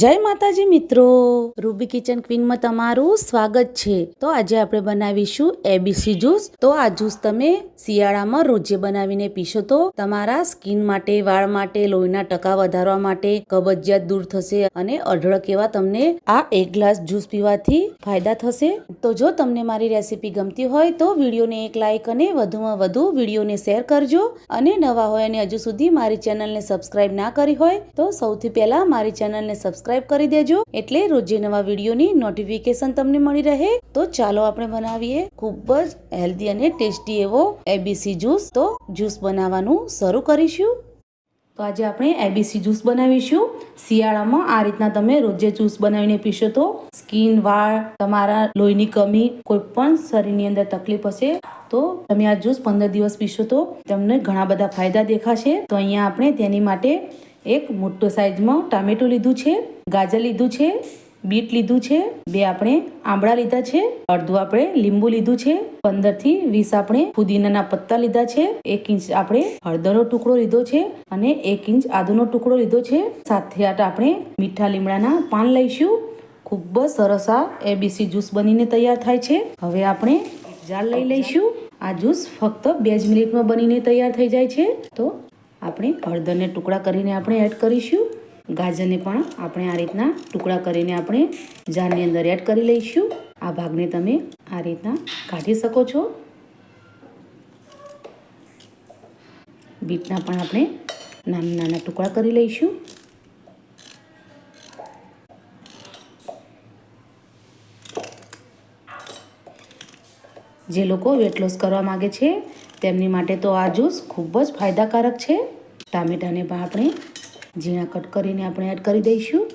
જય માતાજી મિત્રો. રૂબી કિચન ક્વીનમાં તમારું સ્વાગત છે. તો આજે આપણે બનાવીશું એબીસી જ્યુસ તો આ જ્યુસ તમે શિયાળામાં રોજે બનાવીને પીશો તો તમારા સ્કિન માટે, વાળ માટે, લોહીના ટકા વધારવા માટે કબજિયાત દૂર થશે અને અઢળક એવા તમને આ એક ગ્લાસ જ્યુસ પીવાથી ફાયદા થશે. તો જો તમને મારી રેસીપી ગમતી હોય તો વિડીયોને એક લાઇક અને વધુમાં વધુ વિડીયોને શેર કરજો. અને નવા હોય અને હજુ સુધી મારી ચેનલને સબસ્ક્રાઇબ ના કરી હોય તો સૌથી પહેલા મારી ચેનલને સબસ્ક્રાઇબ કરી દેજો. એટલે રોજે નવા વિડીયોની નોટિફિકેશન તમને મળી રહે. તો ચાલો આપણે બનાવીએ ખૂબ જ હેલ્ધી અને ટેસ્ટી એવો એબીસી જ્યુસ તો જ્યુસ બનાવવાનું શરૂ કરીશું. તો આજે આપણે એબીસી જ્યુસ બનાવીશું. શિયાળામાં આ રીતના તમે રોજે જ્યુસ બનાવીને પીશો તો સ્કીન વાળ, તમારા લોહીની કમી કોઈ પણ શરીરની અંદર તકલીફ હશે, તો તમે આ જ્યુસ પંદર દિવસ પીશો તો તમને ઘણા બધા ફાયદા દેખાશે. તો અહીંયા આપણે તેની માટે એક મોટો સાઇઝમાં ટામેટું લીધું છે, ગાજર લીધું છે, બીટ લીધું છે, બે આપણે આંબળા લીધા છે, અડધું આપણે લીંબુ લીધું છે પંદરથી વીસ આપણે પુદીનાના પત્તા લીધા છે, એક ઇંચ આપણે હળદરનો ટુકડો લીધો છે અને એક ઇંચ આદુનો ટુકડો લીધો છે. સાથે આઠ આપણે મીઠા લીમડાના પાન લઈશું. ખૂબ જ સરસ આ એબીસી જ્યુસ બનીને તૈયાર થાય છે. હવે આપણે જાર લઈ લઈશું. આ જ્યુસ ફક્ત બે જ મિનિટમાં બનીને તૈયાર થઈ જાય છે. તો આપણે હળદરને ટુકડા કરીને આપણે એડ કરીશું. ગાજરને પણ આપણે આ રીતના ટુકડા કરીને આપણે જારની અંદર એડ કરી લઈશું. આ ભાગને તમે આ રીતના કાઢી શકો છો. બીટના પણ આપણે નાના નાના ટુકડા કરી લઈશું. જે લોકો વેટ લોસ કરવા માગે છે, તેમની માટે તો આ જ્યુસ ખૂબ જ ફાયદાકારક છે. ટામેટાને પણ આપણે ઝીણા કટ કરીને આપણે એડ કરી દઈશું.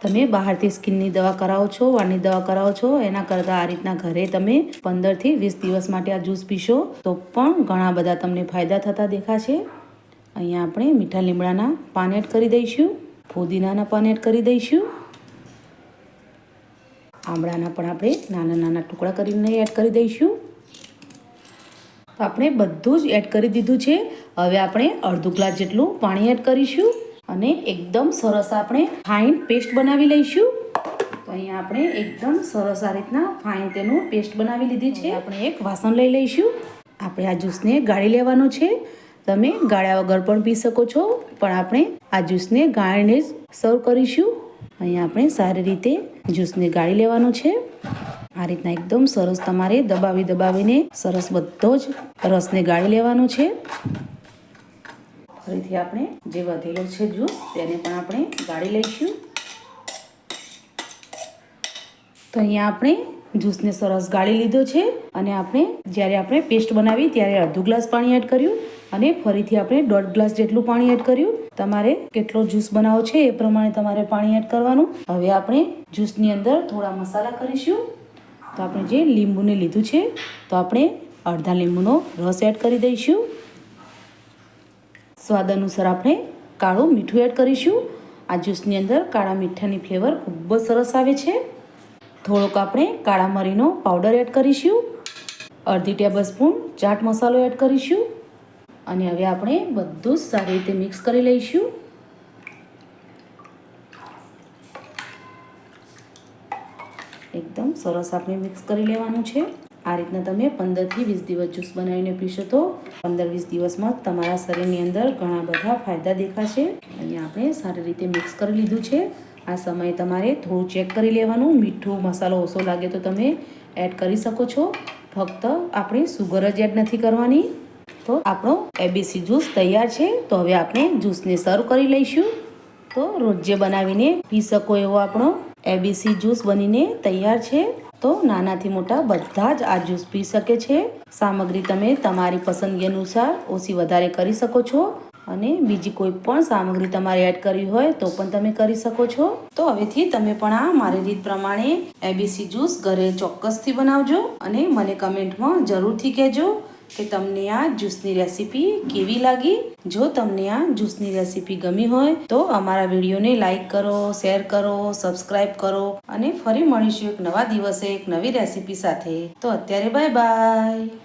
તમે બહારથી સ્કિનની દવા કરાવો છો, વાળની દવા કરાવો છો, એના કરતાં આ રીતના ઘરે તમે પંદરથી વીસ દિવસ માટે આ જ્યુસ પીશો, તો પણ ઘણા બધા તમને ફાયદા થતા દેખાશે. અહીંયા આપણે મીઠા લીમડાના પાન એડ કરી દઈશું. ફુદીનાના પણ એડ કરી દઈશું. આમળાના પણ આપણે નાના નાના ટુકડા કરીને એડ કરી દઈશું. તો આપણે બધું જ એડ કરી દીધું છે. હવે આપણે અડધું ગ્લાસ જેટલું પાણી એડ કરીશું અને એકદમ સરસ આપણે ફાઇન પેસ્ટ બનાવી લઈશું. તો અહીંયા આપણે એકદમ સરસ આ રીતના ફાઇન તેનું પેસ્ટ બનાવી લીધી છે. આપણે એક વાસણ લઈ લઈશું. આપણે આ જ્યુસને ગાળી લેવાનું છે. તમે ગાળ્યા વગર પણ પી શકો છો. પણ આપણે આ જ્યુસને ગાળીને જ સર્વ કરીશું. અહીંયા આપણે સારી રીતે જ્યુસને ગાળી લેવાનું છે. આ રીતના એકદમ સરસ તમારે દબાવી દબાવીને સરસ બધો જ રસને ગાળી લેવાનો છે. ફરીથી આપણે જે વધેલો છે જ્યુસ તેને પણ આપણે ગાળી લઈશું. તો અહીંયા આપણે જ્યુસને સરસ ગાળી લીધો છે. અને આપણે જ્યારે આપણે પેસ્ટ બનાવી ત્યારે અડધું ગ્લાસ પાણી એડ કર્યું. અને ફરીથી આપણે દોઢ ગ્લાસ જેટલું પાણી એડ કર્યું. તમારે કેટલો જ્યુસ બનાવો છે એ પ્રમાણે તમારે પાણી એડ કરવાનું. હવે આપણે જ્યુસની અંદર થોડા મસાલા કરીશું. તો આપણે જે લીંબુને લીધું છે, તો આપણે અડધા લીંબુનો રસ એડ કરી દઈશું. સ્વાદ અનુસાર આપણે કાળું મીઠું એડ કરીશું. આ જ્યુસની અંદર કાળા મીઠાની ફ્લેવર ખૂબ જ સરસ આવે છે. થોડોક આપણે કાળા મરીનો પાવડર એડ કરીશું. અડધી ટેબલ સ્પૂન ચાટ મસાલો એડ કરીશું. અને હવે આપણે બધું જ સારી રીતે મિક્સ કરી લઈશું. એકદમ સરસ આપણે મિક્સ કરી લેવાનું છે. આ રીતના તમે પંદરથી વીસ દિવસ જ્યુસ બનાવીને પીશો તો પંદર વીસ દિવસમાં તમારા શરીરની અંદર ઘણા બધા ફાયદા દેખાશે. અહીંયા આપણે સારી રીતે મિક્સ કરી લીધું છે. આ સમયે તમારે થોડું ચેક કરી લેવાનું. મીઠું મસાલો ઓછો લાગે તો તમે એડ કરી શકો છો. ફક્ત આપણે સુગર જ એડ નથી કરવાની. તો આપણો એબીસી જ્યુસ તૈયાર છે. તો હવે આપણે જ્યુસને સર્વ કરી લઈશું. તો રોજે બનાવીને પી શકો એવો આપણો એબીસી જ્યુસ બનીને તૈયાર છે. તો નાનાથી મોટા બધા જ આ જ્યુસ પી શકે છે. સામગ્રી તમે તમારી પસંદગી અનુસાર ઓછી વધારે કરી શકો છો. અને બીજી કોઈ પણ સામગ્રી તમારે એડ કરવી હોય તો પણ તમે કરી શકો છો. તો હવેથી તમે પણ આ મારી રીત પ્રમાણે એબીસી જ્યુસ ઘરે ચોક્કસથી બનાવજો અને મને કમેન્ટમાં જરૂરથી કહેજો. કે તમને આ જ્યુસની રેસીપી કેવી લાગી? જો તમને આ જ્યુસની રેસીપી ગમી હોય, તો અમારા વિડીયોને લાઈક કરો, શેર કરો સબસ્ક્રાઈબ કરો અને ફરી મળીશું એક નવા દિવસે એક નવી રેસીપી સાથે. તો અત્યારે બાય બાય.